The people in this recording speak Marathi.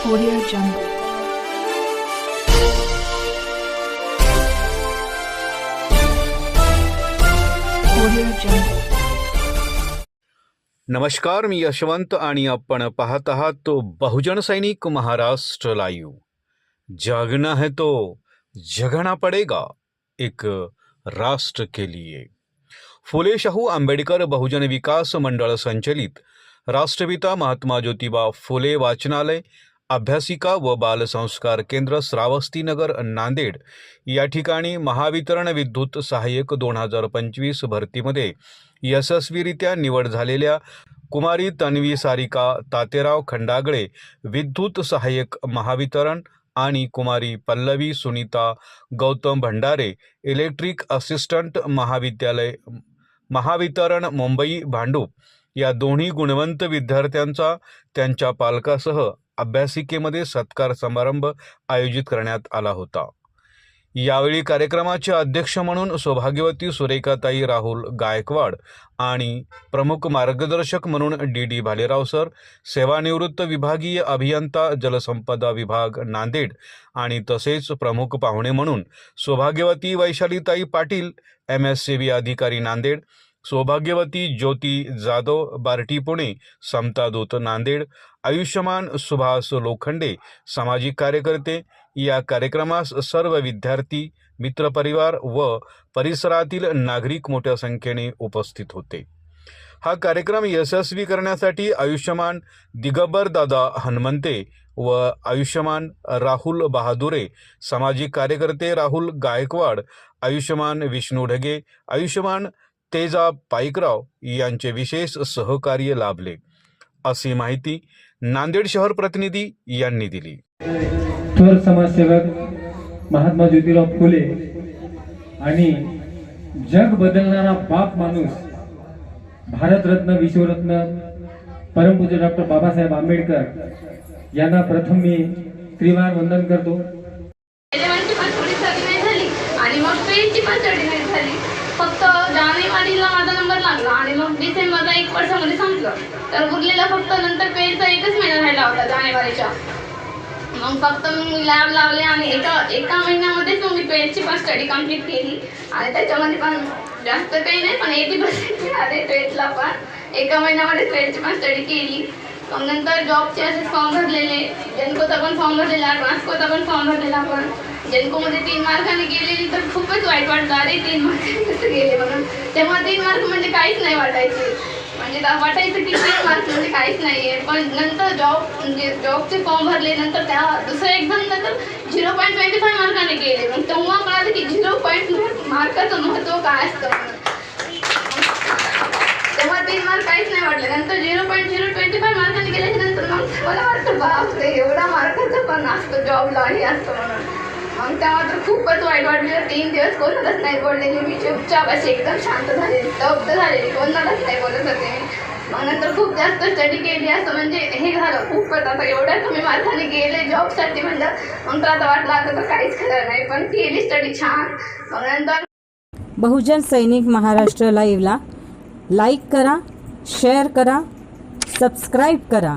Audio Jungle. Audio Jungle. नमस्कार, मी यशवंत आणि आपण पाहत आहात तो बहुजन सैनिक महाराष्ट्र लाईव्ह जागना है तो जगना पडेगा, एक राष्ट्र के लिए फुले शाहू आंबेडकर बहुजन विकास मंडळ संचलित राष्ट्रपिता महात्मा ज्योतिबा फुले वाचनालय अभ्यासिका व बालसंस्कार केंद्र श्रावस्तीनगर नांदेड. या ठिकाणी महावितरण विद्युत सहाय्यक दोन हजार पंचवीस भरतीमध्ये यशस्वीरित्या निवड झालेल्या कुमारी तन्वी सारिका तातेराव खंडागळे विद्युत सहाय्यक महावितरण आणि कुमारी पल्लवी सुनीता गौतम भंडारे इलेक्ट्रिक असिस्टंट महाविद्यालय महावितरण मुंबई भांडूप. या दोन्ही गुणवंत विद्यार्थ्यांचा त्यांच्या पालकासह अभ्यासिकेमध्ये सत्कार समारंभ आयोजित करण्यात आला होता. यावेळी कार्यक्रमाचे अध्यक्ष म्हणून सौभाग्यवती सुरेखाताई राहुल गायकवाड आणि प्रमुख मार्गदर्शक म्हणून डी डी भालेराव सर सेवानिवृत्त विभागीय अभियंता जलसंपदा विभाग नांदेड आणि तसेच प्रमुख पाहुणे म्हणून सौभाग्यवती वैशालीताई Patil M S C B अधिकारी नांदेड सौभाग्यवती ज्योती जाधव बार्टी पुणे समता दूत नांदेड आयुष्यमान सुभाष लोखंडे सामाजिक कार्यकर्ते या कार्यक्रमास सर्व विद्यार्थी मित्रपरिवार व परिसरातील नागरिक मोठ्या संख्येने उपस्थित होते. हा कार्यक्रम यशस्वी करण्यासाठी आयुष्यमान दिगंबर दादा हनुमंते व आयुष्यमान राहुल बहादुरे सामाजिक कार्यकर्ते राहुल गायकवाड आयुष्यमान विष्णू ढगे आयुष्यमान तेजा पाईकराव यांचे विशेष सहकार्य लाभले अशी माहिती नांदेड शहर प्रतिनिधी यांनी दिली. थोर समाजसेवक महात्मा ज्योतिराव फुले आणि जग बदलणारा बाप माणूस भारतरत्न विश्वरत्न परमपूज्य डॉक्टर बाबासाहेब आंबेडकर यांना प्रथम मी त्रिवार वंदन करतो. आणि मग ट्वेल्थची पण नाही झाली. फक्त डिसेंबर लागला आणि मग डिसेंबरला एक वर्षामध्ये संपलं. तर उरलेला फक्त नंतर ट्वेल्थचा एकच महिना राहिला होता जानेवारीच्या. मग फक्त मी लॅब लावले आणि एका एका महिन्यामध्येच मग मी ट्वेल्थची पण स्टडी कंप्लीट केली. आणि त्याच्यामध्ये पण जास्त काही नाही पण एटी पर्सेंट मिळाले ट्वेल्थला पण. एका महिन्यामध्ये ट्वेल्थची पण स्टडी केली. नंतर जॉबचे असे फॉर्म भरलेले. जेनकोचा पण फॉर्म भरलेला ट्रान्सकोचा पण फॉर्म भरलेला पण जेनकोमध्ये तीन मार्काने गेलेली तर खूपच वाईट वाटलं अरे तीन मार्क कसं गेले म्हणून? तेव्हा तीन मार्क म्हणजे काहीच नाही वाटायचे. म्हणजे वाटायचं की तीन मार्क म्हणजे काहीच नाही आहे पण नंतर जॉब म्हणजे जॉबचे फॉर्म भरले नंतर त्या दुसऱ्या एक्झाम नंतर झिरो पॉईंट ट्वेंटी फाय मार्काने गेले. मग तेव्हा कळालं की झिरो पॉईंट मार्काचं महत्त्व काय असतं म्हणून. तेव्हा तीन मार्क काहीच नाही वाटले नंतर zero point zero twenty five मार्काने गेल्याच्यानंतर मग मला वाटतं बापरे एवढा मार्काचं पण असतं जॉबला हे असतं म्हणून. मग तेव्हा तर खूपच वाईट वाटलेलं तीन दिवस कोणालाच नाही बोललेली मी. चुपचाप अशी एकदम शांत झालेली तप्त झालेली. कोणालाच नाही बोलत होते मी. मग नंतर खूप जास्त स्टडी केली असं म्हणजे हे झालं खूपच. आता एवढ्या तुम्ही मार्काने गेले जॉबसाठी म्हणजे मग तर आता वाटलं आता तर काहीच खरं नाही. पण केली स्टडी छान. मग नंतर बहुजन सैनिक महाराष्ट्र लाईव्हला लाईक करा शेअर करा सबस्क्राईब करा.